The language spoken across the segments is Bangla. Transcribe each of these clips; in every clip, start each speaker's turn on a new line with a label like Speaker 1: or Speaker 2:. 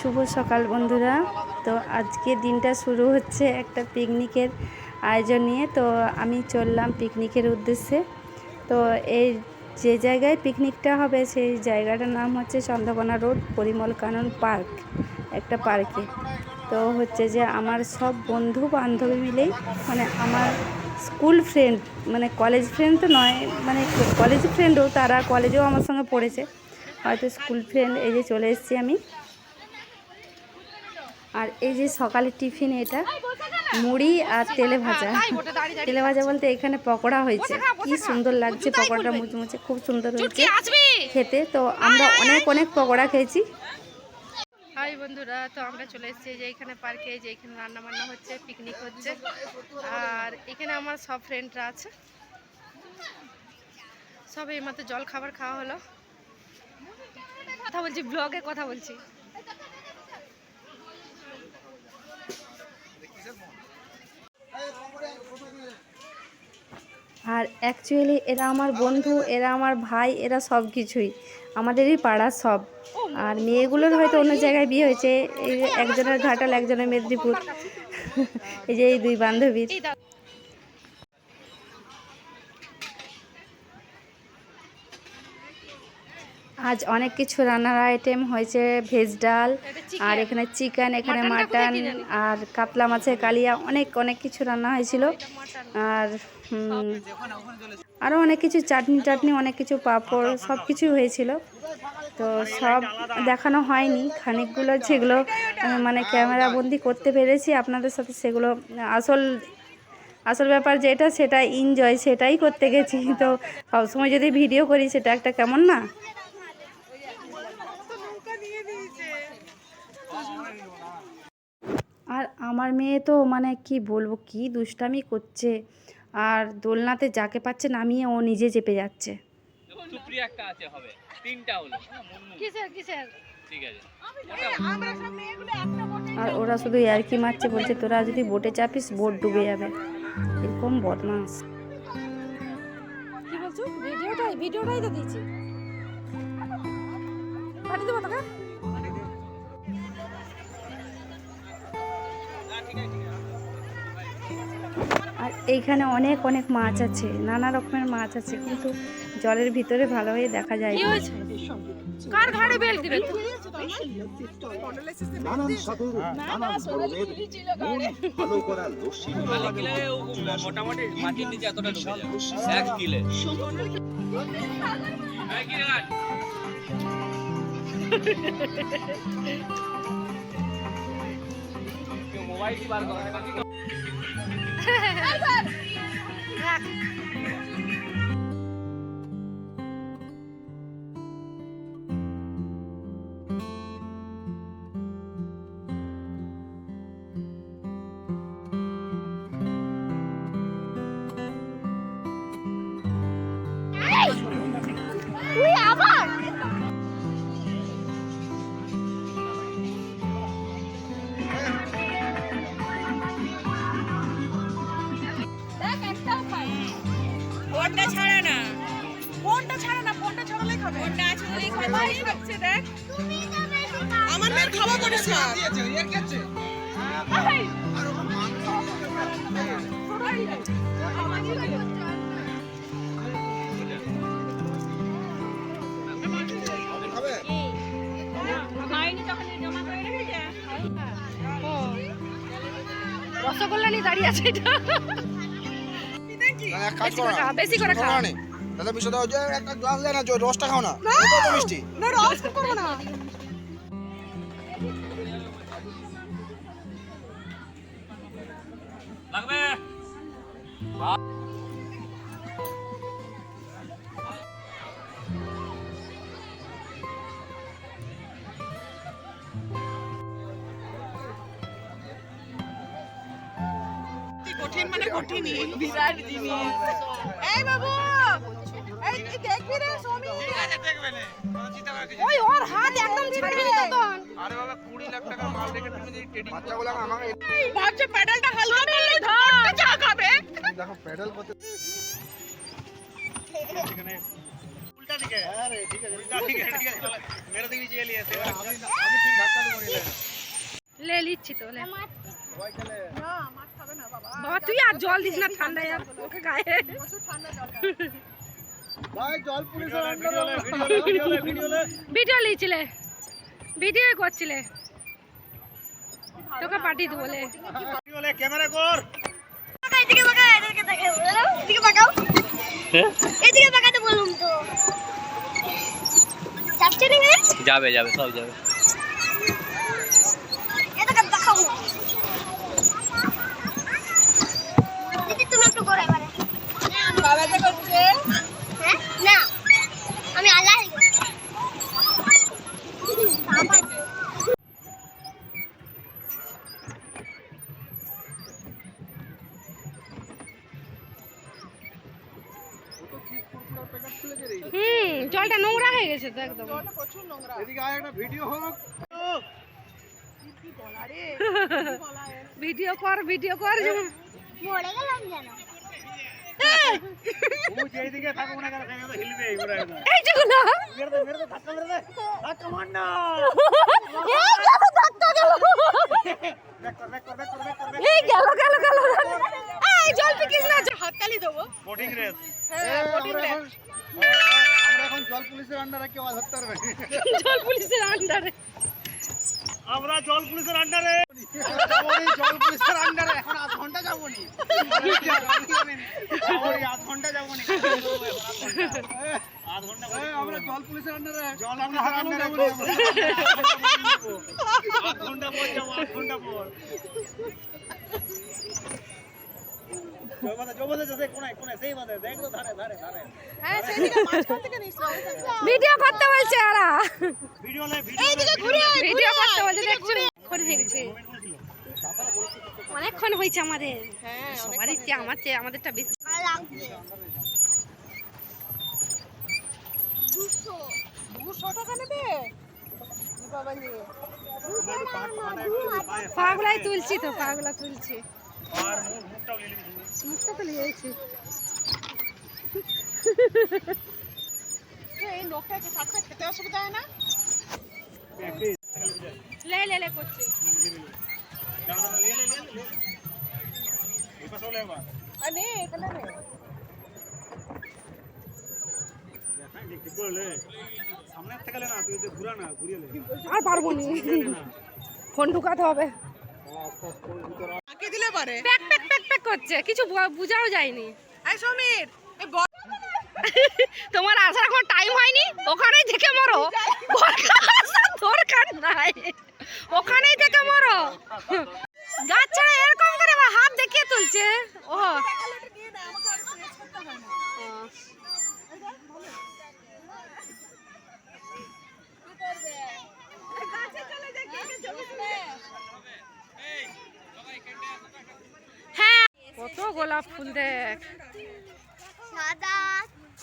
Speaker 1: শুভ সকাল বন্ধুরা। তো আজকে দিনটা শুরু হচ্ছে একটা পিকনিকের আয়োজন নিয়ে। তো আমি চললাম পিকনিকের উদ্দেশ্যে। তো এই যে জায়গায় পিকনিকটা হবে, সেই জায়গাটার নাম হচ্ছে চন্দ্রকোনা রোড, পরিমল কানন পার্ক, একটা পার্কে। তো হচ্ছে যে আমার সব বন্ধু বান্ধবী মিলেই মানে আমার স্কুল ফ্রেন্ড মানে কলেজ ফ্রেন্ড তো নয় মানে কলেজ ফ্রেন্ডও, তারা কলেজেও আমার সঙ্গে পড়েছে। হয়তো স্কুল ফ্রেন্ড এই যে চলে এসেছি আমি। আর এই যে সকালের টিফিন এটা মুড়ি আর তেলে ভাজা। তেলে ভাজা বলতে এখানে পকোড়া হয়েছে। কি সুন্দর লাগছে পকোড়াটা মুচমুচে খুব সুন্দর হয়েছে খেতে। তো আমরা অনেক অনেক পকোড়া খেয়েছি। হাই বন্ধুরা তো আমরা চলে এসেছি যে এখানে পার্কে যে এখানে রান্না বান্না হচ্ছে পিকনিক হচ্ছে। আর এখানে আমার সব ফ্রেন্ডরা আছে। সব এই জল খাবার খাওয়া হলো। কথা বলছি ব্লগে কথা বলছি আর অ্যাকচুয়ালি এরা আমার বন্ধু, এরা আমার ভাই, এরা সব কিছুই আমাদেরই পাড়া সব। আর মেয়েগুলোর হয়তো অন্য জায়গায় বিয়ে হয়েছে। একজনের ঘাটাল, একজনের মেদিনীপুর। এই যে এই দুই বান্ধবীর। আজ অনেক কিছু রান্নার আইটেম হয়েছে ভেজ ডাল আর এখানে চিকেন এখানে মাটন আর কাতলা মাছের কালিয়া অনেক অনেক কিছু রান্না হয়েছিল। আর আরও অনেক কিছু চাটনি টাটনি অনেক কিছু পাঁপড় সব কিছু হয়েছিল। তো সব দেখানো হয়নি খানিকগুলো যেগুলো মানে ক্যামেরা বন্দি করতে পেরেছি আপনাদের সাথে সেগুলো আসল আসল ব্যাপার যেটা সেটা এনজয় সেটাই করতে গেছি। তো সবসময় যদি ভিডিও করি সেটা একটা কেমন না আর আমার মেয়ে তো মানে কি বলব কি দুষ্টামি করছে। আর দোলনাতে যাকে পাচ্ছে নামিয়ে ও নিজে চেপে যাচ্ছে।
Speaker 2: সুপ্রিয়া একটা আছে হবে। তিনটা হলো। হ্যাঁ,
Speaker 1: কিসের কিসের?
Speaker 2: ঠিক আছে।
Speaker 1: আর ওরা শুধু ইয়ার্কি মারছে বলছে তোরা যদি বোটে চাপিস বোট ডুবে যাবে। এরকম বদমাস।
Speaker 3: কি বলছো? ভিডিওটাই ভিডিওটাই তো দিয়েছি।
Speaker 1: এইখানে অনেক অনেক মাছ আছে নানা রকমের মাছ আছে কিন্তু জলের ভিতরে ভালোভাবে দেখা যায়।
Speaker 3: কার ঘাড়ে বেল দিবে
Speaker 2: মোটামুটি মাটির নিচে এতটা এক কিলে। কিলে
Speaker 3: ফোনটা ছাড়া না ফোনটা ছাড়া না ফোনটা ছাড়ালেই খাবে ফোনটা আছে বলেই খাবে খাচ্ছে দেখ আমার মেয়ের খাওয়া পরিষ্কার
Speaker 1: রসগোল্লা নিয়ে দাঁড়িয়ে আছে এটা
Speaker 4: এক কাজ করো না
Speaker 1: বেশি করে
Speaker 4: খাও। না, তাহলে মিশে দাও যে একটা গ্লাস দেয় না রসটা খাও না কত মিষ্টি।
Speaker 3: না রস করব না।
Speaker 2: লাগবে?
Speaker 3: কঠিন মানে কঠিনই বিরাট জিনিস। এই বাবু! এই এই দেখবি রে সমী ওই ওর হাত একদম ছাড়বি না তখন।
Speaker 4: আরে বাবা 20 লাখ টাকা মাল রেখে তুমি যদি টেডি বাচ্চাগুলো আমাকে
Speaker 3: ভাবছে প্যাডেলটা হালকা করলে ধর। চা খাবে
Speaker 4: দেখো প্যাডেল করতে
Speaker 5: লে লিচ্ছি তো লে। বাবা। তুই আর জল দিস না ঠান্ডা আর ওকে গায়ে। ভিডিও লিছিলে ভিডিও করছিলে। তোকে পাঠিয়ে দেবো লে
Speaker 6: এদিকে তাকাও এদিকে তাকাও এদিকে তাকাও এদিকে তাকাতে বলুন তো। যাচ্ছে রে
Speaker 2: যাবে যাবে সব যাবে
Speaker 6: এদিকে তাকাও দিদি তুমি একটু করে এবারে
Speaker 3: বাবাতে করছে
Speaker 6: হ্যাঁ না আমি আল্লাহ
Speaker 5: হুম জলটা নোংরা হয়ে গেছে তো একদম।
Speaker 3: প্রচুর নোংরা।
Speaker 4: এদিকে আয় একটা ভিডিও হোক।
Speaker 5: ভিডিও কর ভিডিও কর যেমন
Speaker 6: মরে গেলাম যেন
Speaker 5: এই গেল গেল গেল। জল পিকিস না
Speaker 3: হাততালি দেবো
Speaker 4: বোটিং রেস
Speaker 3: হ্যাঁ বোটিং রে
Speaker 4: আমরা এখন জল পুলিশের আন্ডারে কেউ ধরতে পারবে
Speaker 5: জল পুলিশের আন্ডারে
Speaker 4: আমরা জল পুলিশের আন্ডারে জল পুলিশের আন্ডারে এখন আধ ঘণ্টা যাব নি আধ ঘণ্টা যাব নি আধ ঘণ্টা আমরা জল পুলিশের আন্ডারে জল পুলিশের আন্ডারে আধ ঘণ্টা পর যাব আধ ঘণ্টা পর
Speaker 5: ভিডিও করতে বলছে ওরা।
Speaker 4: ভিডিও লাই ভিডিও
Speaker 3: এইদিকে ঘুরে আয়,
Speaker 5: ভিডিও
Speaker 3: ঘুরে
Speaker 5: করতে বলছে অনেকক্ষণ হয়ে গেছে? অনেকক্ষণ হয়েছে আমাদের।
Speaker 3: হ্যাঁ
Speaker 5: সবারই চেয়ে আমার চেয়ে আমাদেরটা বেশি
Speaker 6: দুশো
Speaker 3: দুশো টাকা নেবে
Speaker 5: পাগলাই তুলছি তো পাগলা তুলছি।
Speaker 4: আর নিয়ে
Speaker 5: তো
Speaker 3: এই খেতে অসুবিধা হয় না?
Speaker 5: লে করছি।
Speaker 3: আর এখানে নে।
Speaker 5: পারব নি। ফোন ঢুকাতে হবে।
Speaker 3: দিলে
Speaker 5: প্যাক প্যাক প্যাক প্যাক করছে। কিছু বুঝাও যায়নি।
Speaker 3: এই সমীর
Speaker 5: তোমার আসার এখন টাইম হয়নি? ওখানেই থেকে মরো। দরকার নাই। ওখানেই থেকে মরো। গাছ ছাড়া এরকম করে হাত দেখিয়ে তুলছে। ও।
Speaker 3: দিয়ে দে আমাকে আর প্রেস করতে হয় না
Speaker 5: হ্যাঁ কত গোলাপ ফুল দেখ।
Speaker 6: সাদা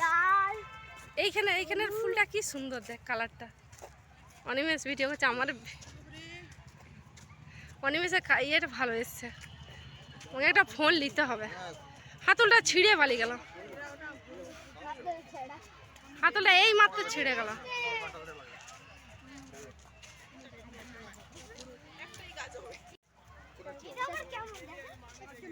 Speaker 6: লাল।
Speaker 5: এইখানে এইখানের ফুলটা কি সুন্দর দেখ কালারটা। অনিমেষ ভিডিও করছে আমার অনিমেষের ইয়েটা ভালো এসছে। ওকে একটা ফোন নিতে হবে। হাতলটা ছিঁড়ে পালি গেল। হাতলটা এই মাত্র ছিঁড়ে গেল।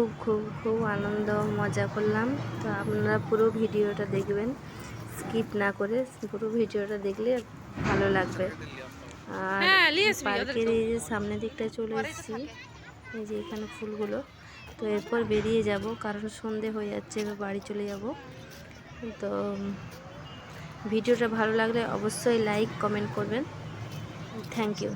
Speaker 1: খুব খুব খুব আনন্দ মজা করলাম। তো আপনারা পুরো ভিডিওটা দেখবেন। স্কিপ না করে পুরো ভিডিওটা দেখলে ভালো লাগবে। আর
Speaker 5: হ্যাঁ,
Speaker 1: পার্কের এই যে সামনের দিকটায় চলে এসেছি এই যে এখানে ফুলগুলো। তো এরপর বেরিয়ে যাব কারণ সন্ধে হয়ে যাচ্ছে এবার বাড়ি চলে যাব। তো ভিডিওটা ভালো লাগলে অবশ্যই লাইক কমেন্ট করবেন। Thank you